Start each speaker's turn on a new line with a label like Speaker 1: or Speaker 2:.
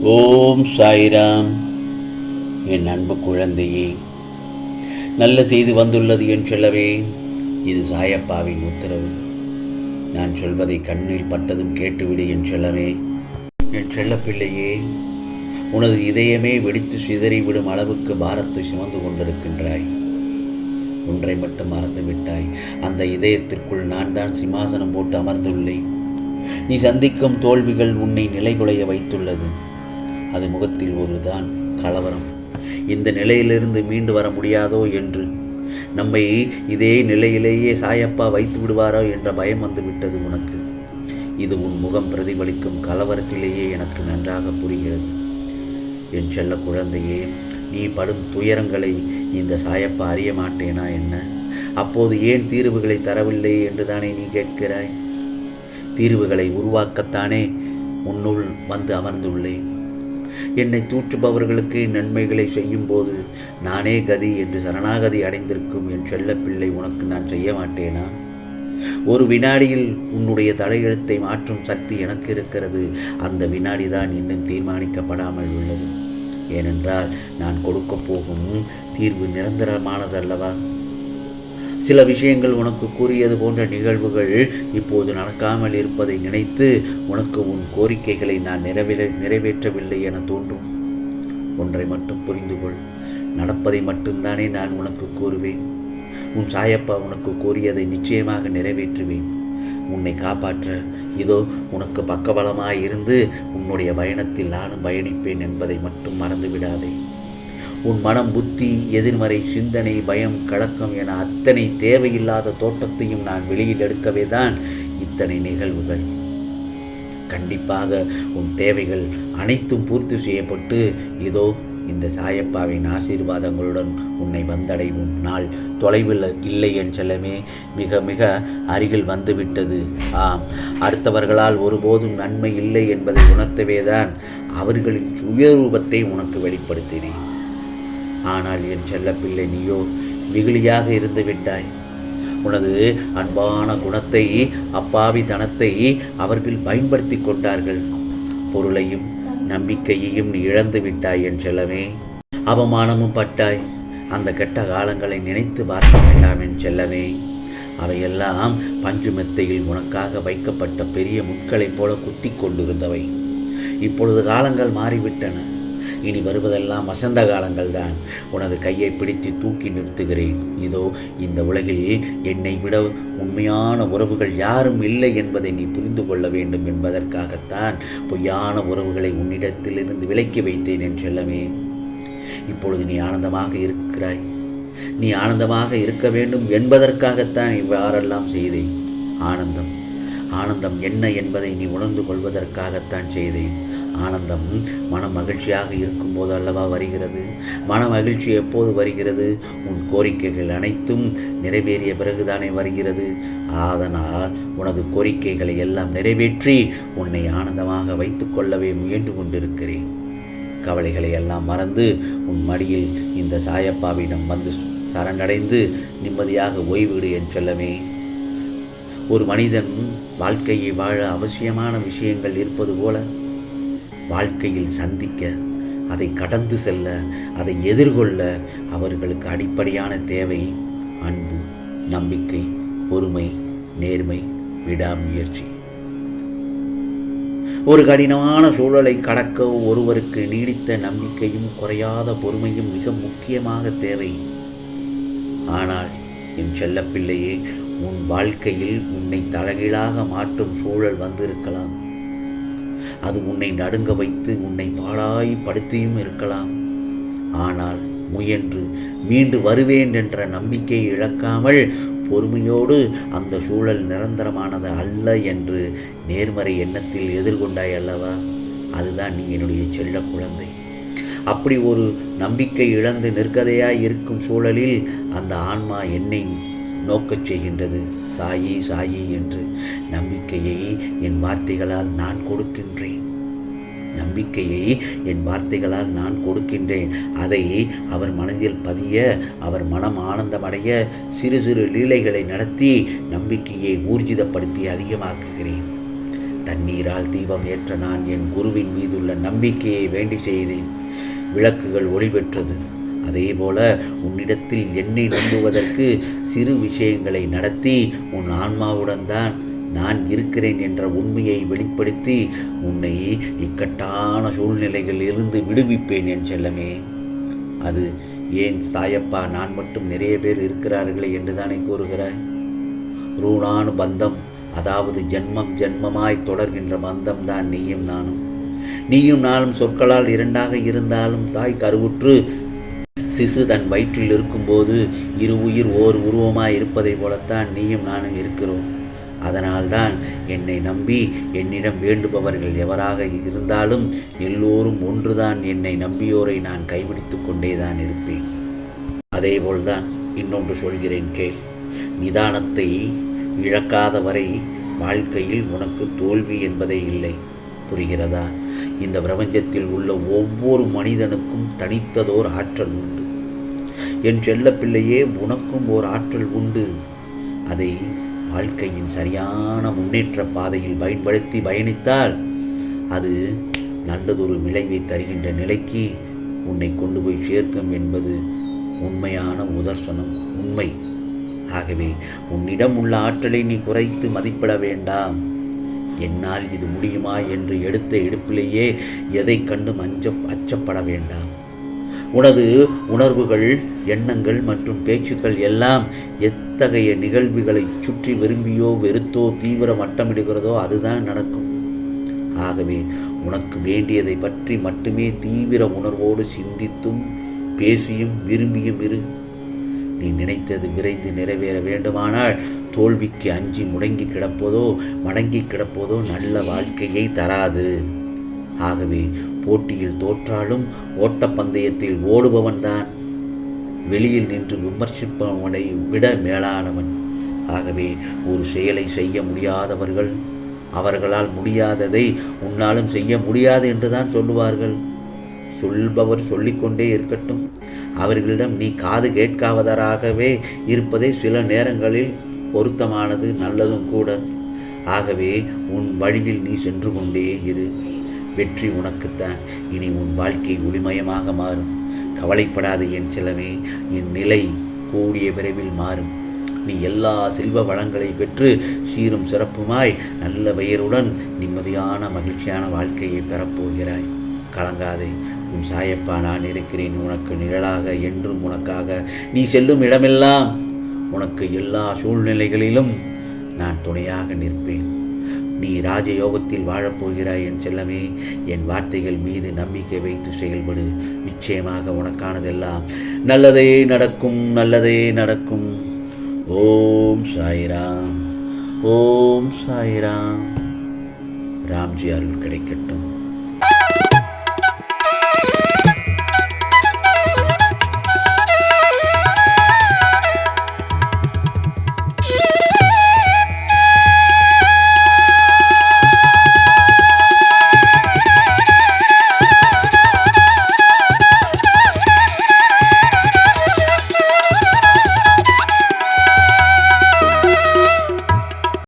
Speaker 1: ஓம் சாய்ராம். என் அன்பு குழந்தையே நல்ல செய்தி வந்துள்ளது என் சொல்லவே இது சாயப்பாவின் உத்தரவு. நான் சொல்வதை கண்ணில் பட்டதும் கேட்டுவிடு என் செல்லவே. என் செல்லப்பிள்ளையே உனது இதயமே வெடித்து சிதறிவிடும் அளவுக்கு பாரத்தை சுமந்து கொண்டிருக்கின்றாய். ஒன்றை மட்டும் மறந்து விட்டாய். அந்த இதயத்திற்குள் நான் தான் சிம்மாசனம் போட்டு அமர்ந்துள்ளேன். நீ சந்திக்கும் தோல்விகள் உன்னை நிலைகுலைய வைத்துள்ளது. அது முகத்தில் ஒருதான் கலவரம். இந்த நிலையிலிருந்து மீண்டு வர முடியாதோ என்று. நம்மை இதே நிலையிலேயே சாயப்பா வைத்து விடுவாரோ என்ற பயம் வந்து விட்டது உனக்கு. இது உன் முகம் பிரதிபலிக்கும் கலவரத்திலேயே எனக்கு நன்றாக புரிகிறது. என் செல்ல குழந்தையே நீ படும் துயரங்களை இந்த சாயப்பா அறிய மாட்டேனா என்ன? அப்போது ஏன் தீர்வுகளை தரவில்லை என்று தானே நீ கேட்கிறாய்? தீர்வுகளை உருவாக்கத்தானே உன்னுள் வந்து அமர்ந்துள்ளேன். என்னை தூற்றுபவர்களுக்கு நன்மைகளை செய்யும்போது நானே கதி என்று சரணாகதி அடைந்திருக்கும் என் செல்லப்பிள்ளை உனக்கு நான் செய்ய மாட்டேனா? ஒரு வினாடியில் உன்னுடைய தலையெழுத்தை மாற்றும் சக்தி எனக்கு இருக்கிறது. அந்த வினாடிதான் இன்னும் தீர்மானிக்கப்படாமல் உள்ளது. ஏனென்றால் நான் கொடுக்கப் போகும் தீர்வு நிரந்தரமானதல்லவா? சில விஷயங்கள் உனக்கு கூறியது போன்ற நிகழ்வுகள் இப்போது நடக்காமல் இருப்பதை நினைத்து உனக்கு உன் கோரிக்கைகளை நான் நிறைவேற நிறைவேற்றவில்லை என தோன்றும். ஒன்றை மட்டும் புரிந்து கொள் நடப்பதை மட்டும்தானே நான் உனக்கு கூறுவேன். உன் சாயப்பா உனக்கு கூறியதை நிச்சயமாக நிறைவேற்றுவேன். உன்னை காப்பாற்ற இதோ உனக்கு பக்கபலமாய் இருந்து உன்னுடைய பயணத்தில் நானும் பயணிப்பேன் என்பதை மட்டும் மறந்துவிடாதே. உன் மனம் புத்தி எதிர்மறை சிந்தனை பயம் கலக்கம் என அத்தனை தேவையில்லாத தோட்டத்தையும் நான் வெளியில் எடுக்கவே தான் இத்தனை நிகழ்வுகள். கண்டிப்பாக உன் தேவைகள் அனைத்தும் பூர்த்தி செய்யப்பட்டு இதோ இந்த சாயப்பாவின் ஆசீர்வாதங்களுடன் உன்னை வந்தடைவும். நாள் தொலைவில் இல்லை என் செல்லமே மிக மிக அருகில் வந்துவிட்டது. ஆம் அடுத்தவர்களால் ஒருபோதும் நன்மை இல்லை என்பதை உணர்த்தவேதான் அவர்களின் சுயரூபத்தை உனக்கு வெளிப்படுத்தினேன். ஆனால் என் செல்லப்பிள்ளை நீயோ வெகுளியாக இருந்து விட்டாய். உனது அன்பான குணத்தை அப்பாவி தனத்தை அவர்கள் பயன்படுத்தி கொண்டார்கள். பொருளையும் நம்பிக்கையையும் நீ இழந்து விட்டாய் என் செல்லமே. அவமானமும் பட்டாய். அந்த கெட்ட காலங்களை நினைத்து பார்க்க வேண்டாம் என் செல்லமே. அவையெல்லாம் பஞ்சு மெத்தையில் உனக்காக வைக்கப்பட்ட பெரிய முட்களைப் போல குத்தி கொண்டிருந்தவை. இப்பொழுது காலங்கள் மாறிவிட்டன. இனி வருவதெல்லாம் வசந்த காலங்கள் தான் உனது கையை பிடித்து தூக்கி நிறுத்துகிறேன். இதோ இந்த உலகில் என்னை விட உண்மையான உறவுகள் யாரும் இல்லை என்பதை நீ புரிந்து கொள்ள வேண்டும் என்பதற்காகத்தான் பொய்யான உறவுகளை உன்னிடத்திலிருந்து விலக்கி வைத்தேன் என் செல்லமே. இப்பொழுது நீ ஆனந்தமாக இருக்கிறாய். நீ ஆனந்தமாக இருக்க வேண்டும் என்பதற்காகத்தான் இவ்வாறெல்லாம் செய்தேன். ஆனந்தம். ஆனந்தம் என்ன என்பதை நீ உணர்ந்து கொள்வதற்காகத்தான் செய்தேன். ஆனந்தம் மன மகிழ்ச்சியாக இருக்கும்போது அல்லவா வருகிறது? மன மகிழ்ச்சி எப்போது வருகிறது? உன் கோரிக்கைகள் அனைத்தும் நிறைவேறிய பிறகுதானே வருகிறது. அதனால் உனது கோரிக்கைகளை எல்லாம் நிறைவேற்றி உன்னை ஆனந்தமாக வைத்துக்கொள்ளவே முயன்று கொண்டிருக்கிறேன். கவலைகளை எல்லாம் மறந்து உன் மடியில் இந்த சாயப்பாவிடம் வந்து சரணடைந்து நிம்மதியாக ஓய்விடு என் சொல்லமே. ஒரு மனிதன் வாழ்க்கையை வாழ அவசியமான விஷயங்கள் இருப்பது போல வாழ்க்கையில் சந்திக்க அதை கடந்து செல்ல அதை எதிர்கொள்ள அவர்களுக்கு அடிப்படையான தேவை அன்பு நம்பிக்கை பொறுமை நேர்மை விடாமுயற்சி. ஒரு கடினமான சூழலை கடக்க ஒருவருக்கு நீடித்த நம்பிக்கையும் குறையாத பொறுமையும் மிக முக்கியமாக தேவை. ஆனால் என் செல்லப்பிள்ளையே உன் வாழ்க்கையில் உன்னை தலைகீழாக மாற்றும் சூழல் வந்திருக்கலாம். அது உன்னை நடுங்க வைத்து உன்னை பாழாய் படுத்தியும் இருக்கலாம். ஆனால் முயன்று மீண்டு வருவேன் என்ற நம்பிக்கை இழக்காமல் பொறுமையோடு அந்த சூழல் நிரந்தரமானது அல்ல என்று நேர்மறை எண்ணத்தில் எதிர்கொண்டாய் அல்லவா? அதுதான் நீ என்னுடைய செல்ல குழந்தை. அப்படி ஒரு நம்பிக்கை இழந்து நிற்கதையாய் இருக்கும் சூழலில் அந்த ஆன்மா என்னை நோக்கச் செய்கின்றது. சாயி சாயி என்று நம்பிக்கையை என் வார்த்தைகளால் நான் கொடுக்கின்றேன். நம்பிக்கையை என் வார்த்தைகளால் நான் கொடுக்கின்றேன். அதை அவர் மனதில் பதிய அவர் மனம் ஆனந்தமடைய சிறு சிறு லீலைகளை நடத்தி நம்பிக்கையை ஊர்ஜிதப்படுத்தி அதிகமாக்குகிறேன். தண்ணீரால் தீபம் ஏற்ற நான் என் குருவின் மீதுள்ள நம்பிக்கையை வேண்டி செய்தேன். விளக்குகள் ஒளி பெற்றது அதேபோல உன்னிடத்தில் என்னை நம்புவதற்கு சிறு விஷயங்களை நடத்தி உன் ஆன்மாவுடன் தான் நான் இருக்கிறேன் என்ற உண்மையை வெளிப்படுத்தி உன்னை இக்கட்டான சூழ்நிலைகளில் இருந்து விடுவிப்பேன் என் செல்லமே. அது ஏன் சாயப்பா நான் மட்டும் நிறைய பேர் இருக்கிறார்களே என்று தானே கூறுகிறாய்? ரூணானு பந்தம் அதாவது ஜென்மம் ஜென்மமாய் தொடர்கின்ற பந்தம் தான் நீயும் நானும். நீயும் நானும் சொற்களால் இரண்டாக இருந்தாலும் தாய் கருவுற்று சிசு தன் வயிற்றில் இருக்கும்போது இரு உயிர் ஓர் உருவமாய் இருப்பதை போலத்தான் நீயும் நானும் இருக்கிறோம். அதனால்தான் என்னை நம்பி என்னிடம் வேண்டுபவர்கள் எவராக இருந்தாலும் எல்லோரும் ஒன்றுதான் என்னை நம்பியோரை நான் கைபிடித்து கொண்டேதான் இருப்பேன். அதேபோல்தான் இன்னொன்று சொல்கிறேன் கேள். நிதானத்தை இழக்காத வரை வாழ்க்கையில் உனக்கு தோல்வி என்பதே இல்லை. புரிகிறதா? இந்த பிரபஞ்சத்தில் உள்ள ஒவ்வொரு மனிதனுக்கும் தனித்ததோர் ஆற்றல் உண்டு. என் செல்லப்பிள்ளையே உனக்கும் ஓர் ஆற்றல் உண்டு. அதை வாழ்க்கையின் சரியான முன்னேற்ற பாதையில் பயன்படுத்தி பயணித்தால் அது நல்லதொரு விளைவை தருகின்ற நிலைக்கு உன்னை கொண்டு போய் சேர்க்கும் என்பது உண்மையான உதர்சனம் உண்மை. ஆகவே உன்னிடம் உள்ள ஆற்றலை நீ குறைத்து மதிப்பிட வேண்டாம். என்னால் இது முடியுமா என்று எடுத்த எடுப்பிலேயே எதை கண்டும் அஞ்ச அச்சப்பட வேண்டாம். உனது உணர்வுகள் எண்ணங்கள் மற்றும் பேச்சுக்கள் எல்லாம் எத்தகைய நிகழ்வுகளை சுற்றி விரும்பியோ வெறுத்தோ தீவிர மட்டமிடுகிறதோ அதுதான் நடக்கும். ஆகவே உனக்கு வேண்டியதை பற்றி மட்டுமே தீவிர உணர்வோடு சிந்தித்தும் பேசியும் விரும்பியும் இரு. நீ நினைத்தது விரைந்து நிறைவேற வேண்டுமானால் தோல்விக்கு அஞ்சி முடங்கி கிடப்பதோ மடங்கி கிடப்பதோ நல்ல வாழ்க்கையை தராது. ஆகவே போட்டியில் தோற்றாலும் ஓட்டப்பந்தயத்தில் ஓடுபவன்தான் வெளியில் நின்று விமர்சிப்பவனை விட மேலானவன். ஆகவே ஒரு செயலை செய்ய முடியாதவர்கள் அவர்களால் முடியாததை உன்னாலும் செய்ய முடியாது என்றுதான் சொல்லுவார்கள். சொல்பவர் சொல்லிக்கொண்டே இருக்கட்டும். அவர்களிடம் நீ காது கேட்காவதராகவே இருப்பதே சில நேரங்களில் பொருத்தமானது நல்லதும் கூட. ஆகவே உன் வழியில் நீ சென்று கொண்டே இரு. வெற்றி உனக்குத்தான். இனி உன் வாழ்க்கை ஒளிமயமாக மாறும். கவலைப்படாத என் செலவே என் நிலை கூடிய விரைவில் மாறும். நீ எல்லா செல்வ வளங்களை பெற்று சீரும் சிறப்புமாய் நல்ல பெயருடன் நிம்மதியான மகிழ்ச்சியான வாழ்க்கையை பெறப்போகிறாய். கலங்காதே. இருக்கும் சாயப்பா நான் இருக்கிறேன். உனக்கு நிழலாக என்றும் உனக்காக நீ செல்லும் இடமெல்லாம் உனக்கு எல்லா சூழ்நிலைகளிலும் நான் துணையாக நிற்பேன். நீ ராஜயோகத்தில் வாழப்போகிறாய் என் செல்லமே. என் வார்த்தைகள் மீது நம்பிக்கை வைத்து செயல்படு. நிச்சயமாக உனக்கானதெல்லாம் நல்லதே நடக்கும் நல்லதே நடக்கும். ஓம் சாய்ராம். ஓம் சாய்ராம். ராம்ஜி அருள் கிடைக்கட்டும்.